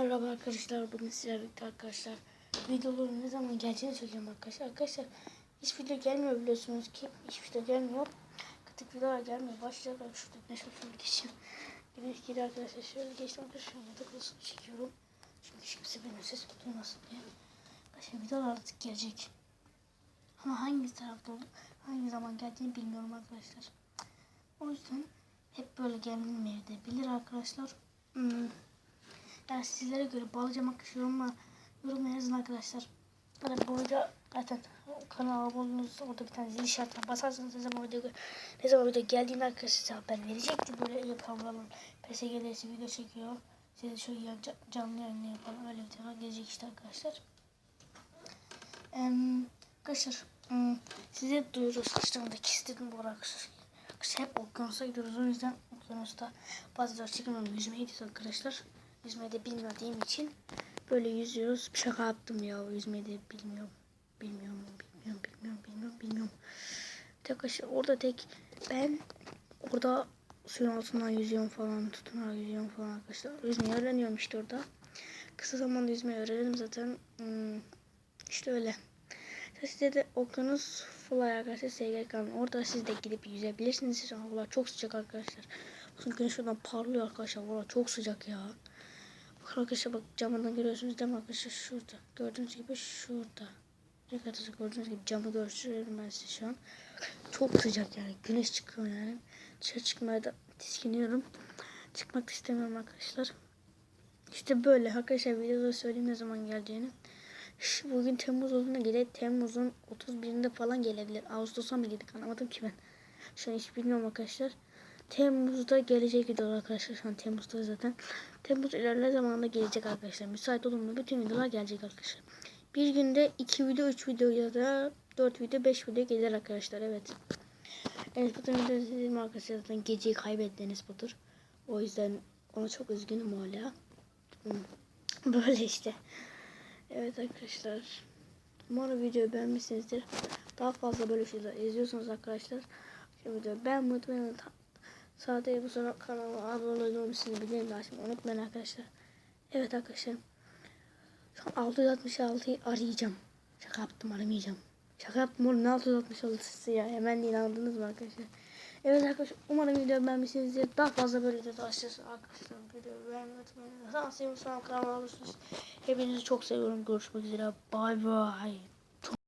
Merhaba arkadaşlar. Bugün sizlerle arkadaşlar videoların ne zaman geleceğini söyleyeceğim arkadaşlar. Arkadaşlar hiç video gelmiyor biliyorsunuz ki. Hiç video gelmiyor. Katık videolar gelmiyor. Başladı. Şurada güneş şöyle geçeyim. Güneş geliyor arkadaşlar. Şöyle geçtim arkadaşlar. Burada kılıçını çekiyorum. Çünkü kimse benim ses duymasın diye. Arkadaşlar videolar artık gelecek. Ama hangi tarafta olur, hangi zaman geldiğini bilmiyorum arkadaşlar. O yüzden hep böyle gelmeyebilir arkadaşlar. Hmm. Yani sizlere göre arkadaşlar yorumla, yorumla yazın arkadaşlar. Bu arada zaten kanala abone olursanız orada bir tane zil işaretine basarsanız ne zaman video, ne zaman video geldiğinde arkadaşlar size haber verecekti. Böyle yapalım. PSG'lesi video çekiyor. Size şöyle yan- canlı yayınla yapalım. Öyle videolar gelecek işte arkadaşlar. Em, arkadaşlar size duyuruyoruz kışlarındaki istedim bu arkadaşlar. Hep okyanusa gidiyoruz o yüzden okyanusta çıkmıyorum yüzmeye gidiyoruz arkadaşlar. Yüzmeyi de bilmediğim için böyle yüzüyoruz. Şaka yaptım ya yüzmeyi de bilmiyorum. Bilmiyorum, bilmiyorum, bilmiyorum, bilmiyorum, bilmiyorum. Tek arkadaşlar orada tek ben orada suyun altından yüzüyorum falan, tutunarak yüzüyorum falan arkadaşlar. Yüzmeyi öğreniyorum işte orada. Kısa zamanda yüzmeyi öğrendim zaten. Hmm, işte öyle. Size de okyanus fly arkadaşlar SGK'nın orada siz de gidip yüzebilirsiniz. Havalar çok sıcak arkadaşlar. Bakın güneş şuradan parlıyor arkadaşlar. Havalar çok sıcak ya. Arkadaşlar bak camdan görüyorsunuz değil mi arkadaşlar? Şurada. Gördüğünüz gibi şurada. Arkadaşlar gördüğünüz gibi camı gösteriyorum ben size şu an. Çok sıcak yani. Güneş çıkıyor yani. Dışarı çıkmaya da tiskiniyorum. Çıkmak istemiyorum arkadaşlar. İşte böyle arkadaşlar videoda söyleyeyim ne zaman geleceğini. Bugün Temmuz olduğuna göre Temmuz'un 31'inde falan gelebilir. Ağustos'a mı girdik anlamadım ki ben. Şu an hiç bilmiyorum arkadaşlar. Temmuz'da gelecek videolar arkadaşlar. Şu an Temmuz'da zaten. Temmuz ilerle zamanında gelecek arkadaşlar. Müsait olduğumda bütün videolar gelecek arkadaşlar. Bir günde 2 video, 3 video ya da 4 video, 5 video gelir arkadaşlar. Evet. Enes Batur'un videosu izledim arkadaşlar. Zaten geceyi kaybetti Enes Batur. O yüzden ona çok üzgünüm hala. Hmm. Böyle işte. Evet arkadaşlar. Umarım videoyu beğenmişsinizdir. Daha fazla böyle şeyler izliyorsanız arkadaşlar. Şu videoyu beğenmeyi unutmayın. Sadece bu sonra kanala abone olmayı bilirim lazım. Unutmayın arkadaşlar. Evet arkadaşlar. Şu an 666'yı arayacağım. Şaka yaptım aramayacağım. Şaka yaptım oğlum ne 666'sı ya. Hemen inandınız mı arkadaşlar? Evet arkadaşlar umarım videoyu beğenmişsinizdir. Daha fazla böyle videoda açacağız arkadaşlar. Videoyu beğenmeyi unutmayın. Daha seviyorsanız kanalıma abone. Hepinizi çok seviyorum. Görüşmek üzere. Bay bay.